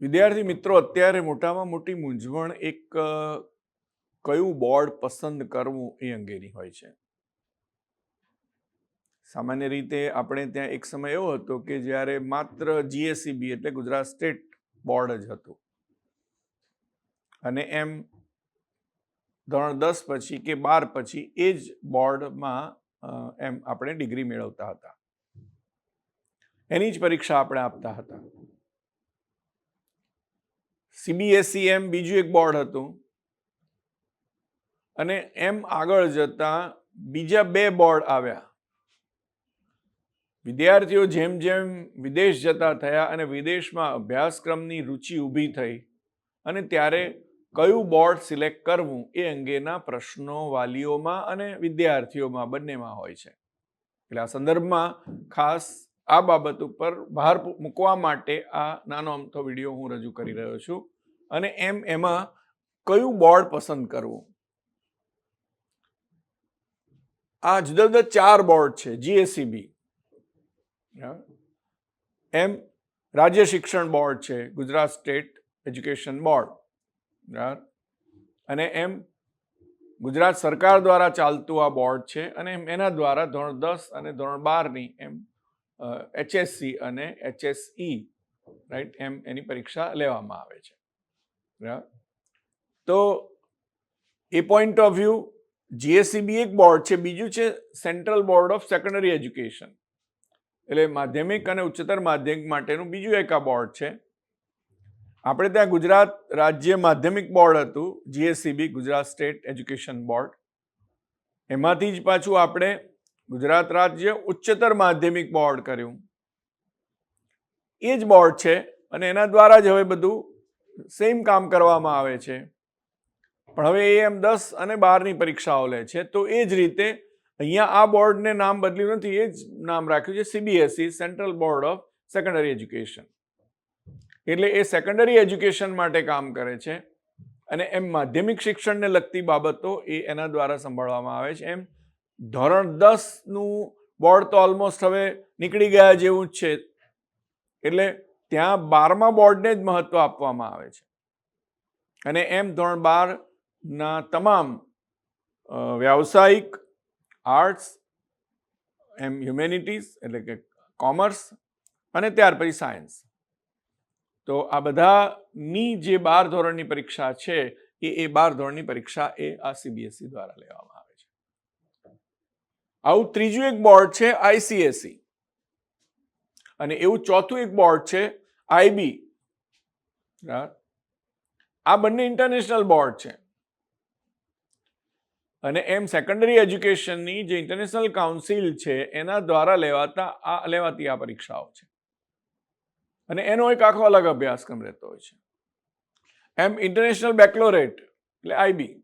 વિદ્યાર્થી મિત્રો, અત્યારે મોટામાં મોટી મૂંઝવણ એક કયું બોર્ડ પસંદ કરવું એ અંગેની હોય છે. સામાન્ય રીતે આપણે ત્યાં એક સમય એવો હતો કે જ્યારે માત્ર જીએસસીબી એટલે ગુજરાત સ્ટેટ બોર્ડ જ હતું. અને એમ ધોરણ દસ પછી કે બાર પછી એ જ બોર્ડમાં એમ આપણે ડિગ્રી મેળવતા હતા. એની જ પરીક્ષા આપણે આપતા હતા. સીબીએસઈ એમ બીજું એક બોર્ડ હતું. અને એમ આગળ જતા બીજા બે બોર્ડ આવ્યા. વિદ્યાર્થીઓ જેમ જેમ વિદેશ જતા થયા અને વિદેશમાં અભ્યાસક્રમની રુચિ ઊભી થઈ અને ત્યારે કયું બોર્ડ સિલેક્ટ કરવું એ અંગેના પ્રશ્નો વાલીઓમાં અને વિદ્યાર્થીઓમાં બંનેમાં હોય છે. એટલે આ સંદર્ભમાં ખાસ આ બાબત ઉપર ભાર મૂકવા માટે આ નાનો અમથો વીડિયો હું રજૂ કરી રહ્યો છું. અને એમ એમાં કયું બોર્ડ પસંદ કરવું આ જુદા જુદા ચાર બોર્ડ છે જીએસસીબી એમ રાજ્ય શિક્ષણ બોર્ડ છે, ગુજરાત સ્ટેટ એજ્યુકેશન બોર્ડ બરાબર? અને એમ ગુજરાત સરકાર દ્વારા ચાલતું આ બોર્ડ છે અને એમ એના દ્વારા ધોરણ દસ અને ધોરણ બારની એમ એચએસસી અને એચએસઈ રાઈટ એમ એની પરીક્ષા લેવામાં આવે છે? તો એ પોઈન્ટ ઓફ વ્યૂ જીએસસીબી એક બોર્ડ છે, બીજું છે central board of secondary education એટલે માધ્યમિક અને ઉચ્ચતર માધ્યમિક માટેનું બીજું એક આ બોર્ડ છે. આપણે ત્યાં ગુજરાત રાજ્ય માધ્યમિક બોર્ડ હતું GSCB Gujarat state education board એમાંથી જ પાછું આપણે ગુજરાત રાજ્ય ઉચ્ચતર માધ્યમિક બોર્ડ કર્યું. એ જ બોર્ડ છે અને એના દ્વારા જ હવે બધું સેમ કામ કરવામાં આવે છે. પણ હવે એ એમ દસ અને બારની પરીક્ષાઓ લે છે, તો એ જ રીતે અહીંયા આ બોર્ડને નામ બદલ્યું નથી, એ જ નામ રાખ્યું છે CBSE central board of secondary education એટલે એ સેકન્ડરી એજ્યુકેશન માટે કામ કરે છે અને એમ માધ્યમિક શિક્ષણને લગતી બાબતો એ એના દ્વારા સંભાળવામાં આવે છે. એમ ધોરણ દસનું બોર્ડ તો ઓલમોસ્ટ હવે નીકળી ગયા જેવું જ છે. એટલે ત્યાં બારમા બોર્ડને જ મહત્વ આપવામાં આવે છે. અને એમ ધોરણ બારના તમામ વ્યાવસાયિક, આર્ટ્સ, એમ હ્યુમેનિટીઝ એટલે કે કોમર્સ અને ત્યાર પછી સાયન્સ. તો આ બધાની જે બાર ધોરણની પરીક્ષા છે, એ એ બાર ધોરણની પરીક્ષા એ આ સીબીએસઈ દ્વારા લેવામાં આવે છે. આવું ત્રીજું એક બોર્ડ છે આઈસીએસઈ. અને એવું ચોથું એક બોર્ડ છે આઈબી આ બંને ઇન્ટરનેશનલ બોર્ડ છે. અને એમ સેકન્ડરી એજ્યુકેશનની જે ઇન્ટરનેશનલ કાઉન્સિલ છે, એના દ્વારા લેવાતા આ, લેવાતી આ પરીક્ષાઓ છે. અને એનો એક આખો અલગ અભ્યાસક્રમ રહેતો હોય છે. એમ ઇન્ટરનેશનલ બેકલોરેટ એટલે આઈબી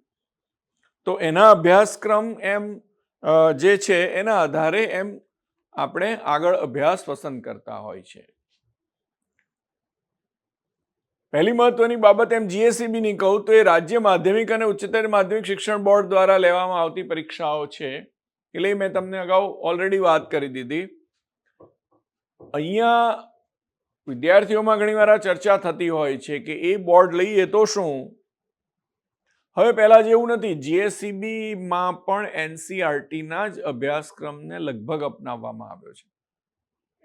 તો એના અભ્યાસક્રમ એમ જે છે, એના આધારે એમ આપણે આગળ અભ્યાસ પસંદ કરતા હોય છે. પહેલી મહત્વની બાબત એમ જીએસસીબીની કહું તો એ રાજ્ય માધ્યમિક અને ઉચ્ચતર માધ્યમિક શિક્ષણ બોર્ડ દ્વારા લેવામાં આવતી પરીક્ષાઓ છે. એટલે મેં તમને અગાઉ ઓલરેડી વાત કરી દીધી. અહીંયા વિદ્યાર્થીઓમાં ઘણીવાર ચર્ચા થતી હોય છે કે એ બોર્ડ લઈએ તો શું? હવે પહેલાં જેવું નથી જીએસસીબીમાં પણ એનસીઆરટીના જ અભ્યાસક્રમને લગભગ અપનાવવામાં આવ્યો છે.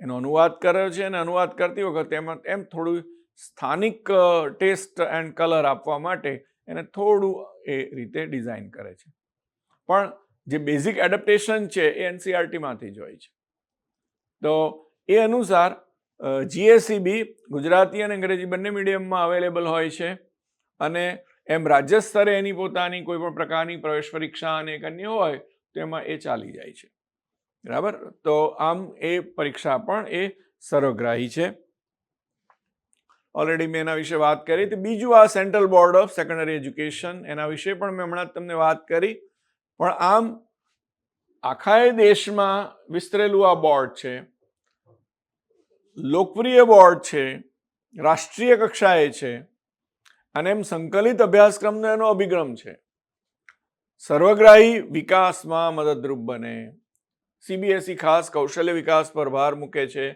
એનો અનુવાદ કર્યો છે અને અનુવાદ કરતી વખતે એમાં એમ થોડું સ્થાનિક ટેસ્ટ એન્ડ કલર આપવા માટે એને થોડું એ રીતે ડિઝાઇન કરે છે. પણ જે બેઝિક એડપ્ટેશન છે એ એનસીઆરટીમાંથી જ હોય છે. તો એ અનુસાર જીએસસીબી ગુજરાતી અને અંગ્રેજી બંને મીડિયમમાં અવેલેબલ હોય છે અને એમ રાજ્ય સ્તરે એની પોતાની કોઈ પણ પ્રકારની પ્રવેશ પરીક્ષા અને એક અન્ય હોય, તો એમાં એ ચાલી જાય છે. બરાબર? તો આમ એ પરીક્ષા પણ એ સર્વગ્રાહી છે. ઓલરેડી મેં એના વિશે વાત કરી. તો બીજું આ central board of secondary education એના વિશે પણ મેં હમણાં તમને વાત કરી. પણ આમ આખાય દેશમાં વિસ્તરેલું આ બોર્ડ છે, લોકપ્રિય બોર્ડ છે, રાષ્ટ્રીય કક્ષાએ છે અને એમ સંકલિત અભ્યાસક્રમનો એનો અભિગમ છે. સર્વગ્રાહી વિકાસમાં મદદરૂપ બને. સીબીએસઈ ખાસ કૌશલ્ય વિકાસ પર ભાર મૂકે છે.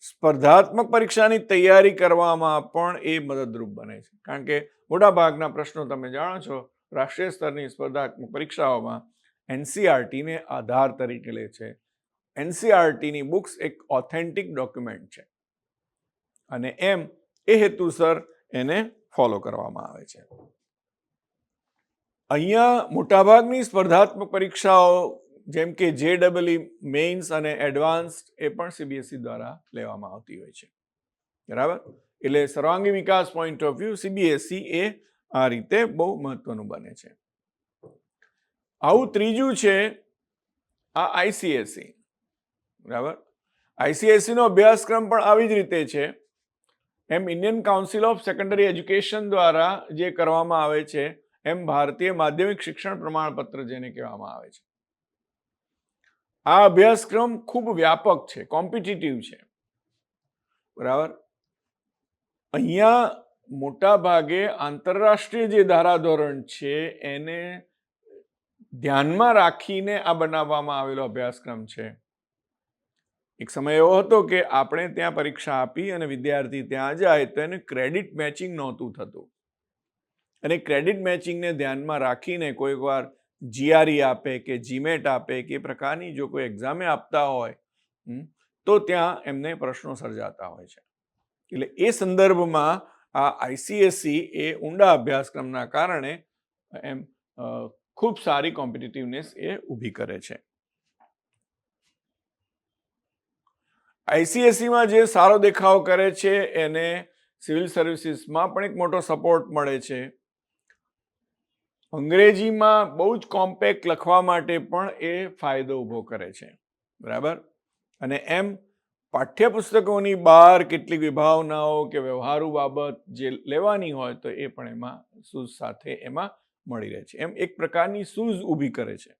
સ્પર્ધાત્મક પરીક્ષાની તૈયારી કરવામાં પણ એ મદદરૂપ બને છે. કારણ કે મોટાભાગના પ્રશ્નો તમે જાણો છો, રાષ્ટ્રીય સ્તરની સ્પર્ધાત્મક પરીક્ષાઓમાં એનસીઆરટીને આધાર તરીકે લે છે. એનસીઆરટીની બુક્સ એક ઓથેન્ટિક ડોક્યુમેન્ટ છે. અને એમ એ હેતુસર એને ફોલો કરવામાં આવે છે. અહીંયા મોટાભાગની સ્પર્ધાત્મક પરીક્ષાઓ જેમ કે જે ડબલઈ મેઇન્સ અને એડવાન્સ એ પણ સીબીએસઈ E દ્વારા લેવામાં આવતી હોય છે. બરાબર? એટલે સર્વાંગી વિકાસ point of view CBSE E એ આ રીતે બહુ મહત્વનું બને છે. આવું ત્રીજું છે આ આઈસીએસઈ બરાબર? આઈસીએસસીનો અભ્યાસક્રમ પણ આવી જ રીતે છે. એમ Indian council of secondary education દ્વારા જે કરવામાં આવે છે, એમ ભારતીય માધ્યમિક શિક્ષણ પ્રમાણપત્ર જેને કહેવામાં આવે છે. આ અભ્યાસક્રમ ખૂબ વ્યાપક છે, કોમ્પિટિટિવ છે. બરાબર? અહીંયા મોટા ભાગે આંતરરાષ્ટ્રીય જે ધારાધોરણ છે, એને ધ્યાનમાં રાખીને આ બનાવવામાં આવેલો અભ્યાસક્રમ છે. એક સમય એવો હતો કે આપણે ત્યાં પરીક્ષા આપી અને વિદ્યાર્થી ત્યાં જાય તો એને ક્રેડિટ મેચિંગ નહોતું થતું. અને ક્રેડિટ મેચિંગને ધ્યાનમાં રાખીને કોઈક વાર જીઆરઈ આપે કે જીમેટ આપે કે પ્રકારની જો કોઈ એક્ઝામે આપતા હોય તો ત્યાં એમને પ્રશ્નો સર્જાતા હોય છે. એટલે એ સંદર્ભમાં આ આઈસીએસસી એ ઊંડા અભ્યાસક્રમના કારણે એમ ખૂબ સારી કોમ્પિટિટિવનેસ એ ઊભી કરે છે. આઈસીએસસીમાં જે સારો દેખાવ કરે છે, એને સિવિલ સર્વિસીસમાં પણ એક મોટો સપોર્ટ મળે છે. અંગ્રેજીમાં બહુ જ કોમ્પેક્ટ લખવા માટે પણ એ ફાયદો ઊભો કરે છે. બરાબર? અને એમ પાઠ્યપુસ્તકોની બહાર કેટલીક વિભાવનાઓ કે વ્યવહારુ બાબત જે લેવાની હોય તો એ પણ એમાં સૂઝ સાથે એમાં મળી રહે છે. એમ એક પ્રકારની સૂઝ ઊભી કરે છે.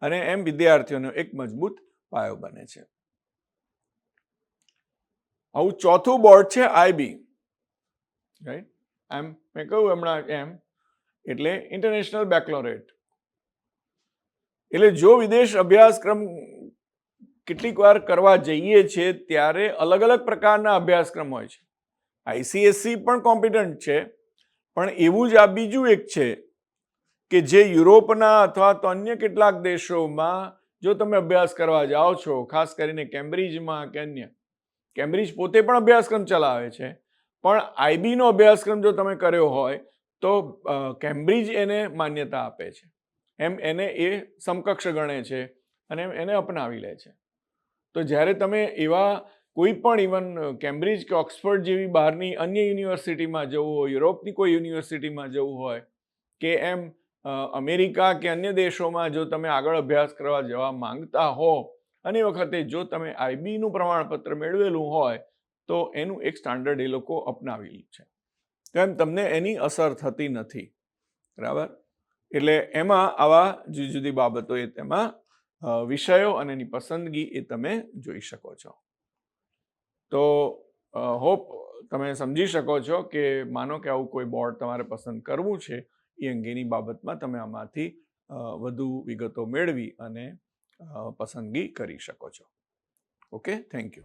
અને એમ વિદ્યાર્થીઓનો એક મજબૂત પાયો બને છે. આવું ચોથું બોર્ડ છે આઈબી રાઈટ એમ મેં કહ્યું હમણાં એમ, એટલે ઇન્ટરનેશનલ બેકલોરેટ એટલે જો વિદેશ અભ્યાસક્રમ કેટલીક વાર કરવા જઈએ છીએ ત્યારે અલગ અલગ પ્રકારના અભ્યાસક્રમ હોય છે. આઈસીએસસી પણ કોમ્પિટન્ટ છે, પણ એવું જ આ બીજું એક છે કે જે યુરોપના અથવા તો અન્ય કેટલાક દેશોમાં જો તમે અભ્યાસ કરવા જાઓ છો, ખાસ કરીને કેમ્બ્રિજમાં કે અન્ય કેમ્બ્રિજ પોતે પણ અભ્યાસક્રમ ચલાવે છે. પણ આઈબીનો અભ્યાસક્રમ જો તમે કર્યો હોય, તો કેમ્બ્રિજ એને માન્યતા આપે છે. એમ એને એ સમકક્ષ ગણે છે અને એને અપનાવી લે છે. તો જ્યારે તમે એવા કોઈ પણ ઇવન કેમ્બ્રિજ કે ઓક્સફર્ડ જેવી બહારની અન્ય યુનિવર્સિટીમાં જવું હોય, યુરોપની કોઈ યુનિવર્સિટીમાં જવું હોય, કે એમ અમેરિકા કે અન્ય દેશોમાં જો તમે આગળ અભ્યાસ કરવા જવા માંગતા હો અને એ વખતે જો તમે આઈબીનું પ્રમાણપત્ર મેળવેલું હોય, તો એનું એક સ્ટાન્ડર્ડ એ લોકો અપનાવેલું છે. તેમ તમને એની અસર થતી નથી. બરાબર? એટલે એમાં આવા જુદી જુદી બાબતો એ તેમાં વિષયો અને એની પસંદગી એ તમે જોઈ શકો છો. તો હોપ તમે સમજી શકો છો કે માનો કે આવું કોઈ બોર્ડ તમારે પસંદ કરવું છે, એ અંગેની બાબતમાં તમે આમાંથી વધુ વિગતો મેળવી અને પસંદગી કરી શકો છો. ઓકે? Thank you.